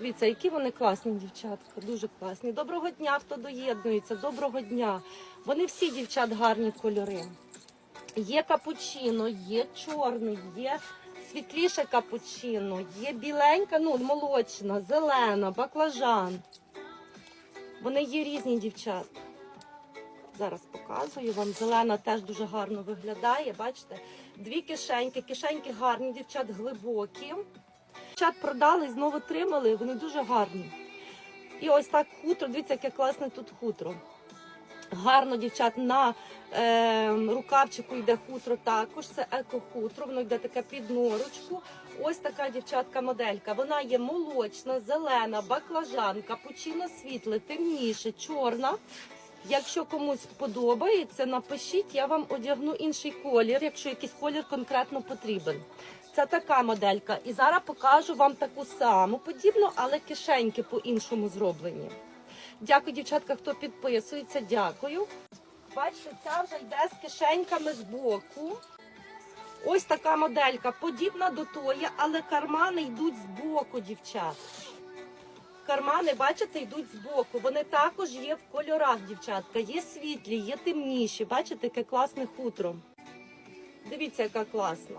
Дивіться, які вони класні дівчатка, дуже класні. Доброго дня, хто доєднується, доброго дня. Вони всі дівчат гарні кольори. Є капучино, є чорний, є світліше капучино, є біленька, ну молочна, зелена, баклажан. Вони є різні дівчат. Зараз показую вам. Зелена теж дуже гарно виглядає. Бачите? Дві кишеньки. Кишеньки гарні, дівчат глибокі. Дівчат продали знову тримали. Вони дуже гарні. І ось так хутро. Дивіться, яке класне тут хутро. Гарно, дівчат, на е, рукавчику йде хутро також. Це еко-хутро, воно йде таке під норочку. Ось така дівчатка моделька. Вона є молочна, зелена, баклажан, капучино світле, темніше, чорна. Якщо комусь подобається, напишіть, я вам одягну інший колір, якщо якийсь колір конкретно потрібен. Це така моделька. І зараз покажу вам таку саму подібну, але кишеньки по-іншому зроблені. Дякую, дівчатка, хто підписується. Дякую. Бачите, ця вже йде з кишеньками з боку. Ось така моделька, подібна до тої, але кармани йдуть з боку, дівчат. Кармани, бачите, йдуть з боку. Вони також є в кольорах, дівчатка. Є світлі, є темніші. Бачите, яке класне хутро. Дивіться, яка класна.